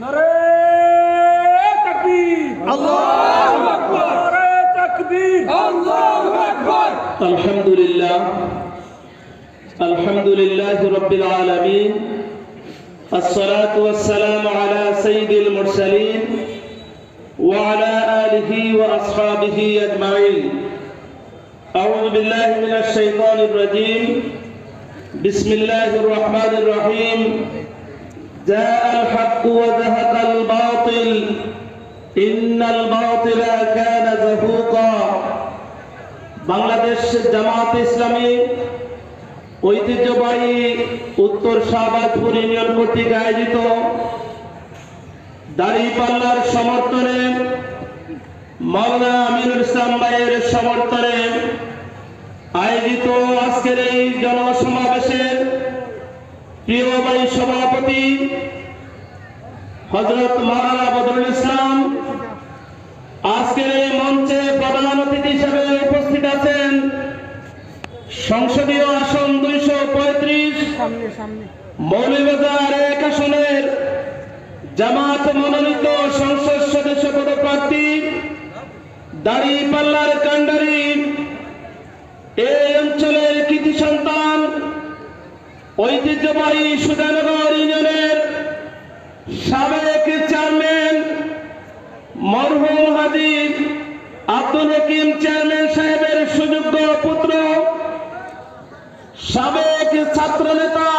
নারে তাকবীর আল্লাহু আকবার নারে তাকবীর আল্লাহু আকবার الحمد لله الحمد لله رب العالمين الصلاة والسلام على سيد المرسلين وعلى آله وأصحابه أجمعين أعوذ بالله من الشيطان الرجيم بسم الله الرحمن الرحيم جاء الحق وزهق الباطل إن الباطل كان زهوقا বাংলাদেশ জামাত ইসলামী ঐতিহ্যবাহী উত্তর শাহবাজপুর ইউনিয়ন কর্তৃক আয়োজিত দাড়িপাল্লার সমর্থনে মাওলানা আমিরুল ইসলাম ভাইয়ের সমর্থনে আয়োজিত আজকের এই জনসমাবেশের প্রিয় ভাই সভাপতি হজরত মাওলানা বদরুল ইসলাম। আজকের এই মঞ্চে প্রধান অতিথি হিসেবে উপস্থিত আছেন সংসদীয় আসন দুইশো পঁয়ত্রিশ মৌলভীবাজার এক আসনের জামাত মনোনীত সংসদ সদস্য পদপ্রার্থী দাড়ি পাল্লার কান্ডারি এই ঐতিহ্যবাহী সুধানগর ইউনিয়নের সাবেক চেয়ারম্যান মরহুম হাজির আব্দুল হাকিম চেয়ারম্যান সাহেবের সুযোগ্য পুত্র, সাবেক ছাত্র নেতা